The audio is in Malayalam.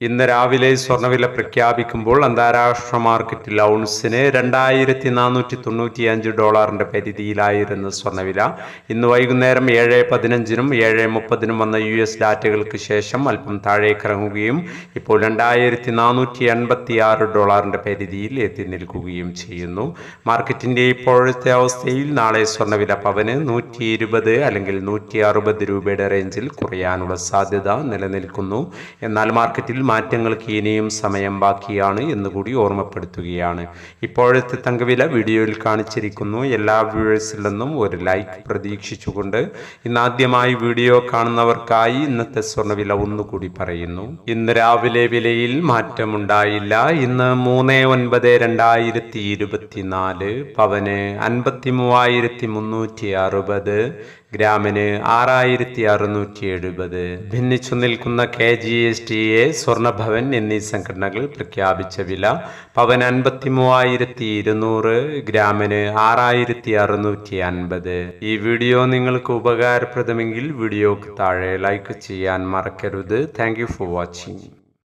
ഇന്ന് രാവിലെ സ്വർണവില പ്രഖ്യാപിക്കുമ്പോൾ അന്താരാഷ്ട്ര മാർക്കറ്റിൽ ഔൺസിന് രണ്ടായിരത്തി നാനൂറ്റി തൊണ്ണൂറ്റി അഞ്ച് ഡോളറിന്റെ പരിധിയിലായിരുന്ന സ്വർണവില ഇന്ന് വൈകുന്നേരം ഏഴ് പതിനഞ്ചിനും ഏഴ് മുപ്പതിനും വന്ന യു എസ് ഡാറ്റകൾക്ക് ശേഷം അല്പം താഴേക്കിറങ്ങുകയും ഇപ്പോൾ രണ്ടായിരത്തി നാനൂറ്റി എൺപത്തി ആറ് ഡോളറിന്റെ പരിധിയിൽ എത്തി നിൽക്കുകയും ചെയ്യുന്നു. മാർക്കറ്റിന്റെ ഇപ്പോഴത്തെ അവസ്ഥയിൽ നാളെ സ്വർണവില പവന് നൂറ്റി ഇരുപത് അല്ലെങ്കിൽ നൂറ്റി അറുപത് രൂപയുടെ റേഞ്ചിൽ കുറയാനുള്ള സാധ്യത നിലനിൽക്കുന്നു. എന്നാൽ മാർക്കറ്റിൽ മാറ്റങ്ങൾക്ക് ഇനിയും സമയം ബാക്കിയാണ് എന്നുകൂടി ഓർമ്മപ്പെടുത്തുകയാണ്. ഇപ്പോഴത്തെ തങ്കവില വീഡിയോയിൽ കാണിച്ചിരിക്കുന്നു. എല്ലാ വ്യൂവേഴ്സിൽ നിന്നും ഒരു ലൈക്ക് പ്രതീക്ഷിച്ചുകൊണ്ട് ഇന്ന് ആദ്യമായി വീഡിയോ കാണുന്നവർക്കായി ഇന്നത്തെ സ്വർണവില ഒന്നുകൂടി പറയുന്നു. ഇന്ന് രാവിലെ വിലയിൽ മാറ്റമുണ്ടായില്ല. ഇന്ന് മൂന്ന് ഒൻപത് രണ്ടായിരത്തി ഇരുപത്തിനാല് പവന് അൻപത്തി മൂവായിരത്തി മുന്നൂറ്റി അറുപത് ഗ്രാമിന് ആറായിരത്തി അറുന്നൂറ്റി എഴുപത് ഭിന്നിച്ചു നിൽക്കുന്ന K G S T A സ്വർണഭവൻ എന്നീ സംഘടനകൾ പ്രഖ്യാപിച്ച വില പവൻ അൻപത്തി മൂവായിരത്തി ഇരുന്നൂറ് ഗ്രാമിന് ആറായിരത്തി അറുന്നൂറ്റി അൻപത് ഈ വീഡിയോ നിങ്ങൾക്ക് ഉപകാരപ്രദമെങ്കിൽ വീഡിയോക്ക് താഴെ ലൈക്ക് ചെയ്യാൻ മറക്കരുത്. Thank for watching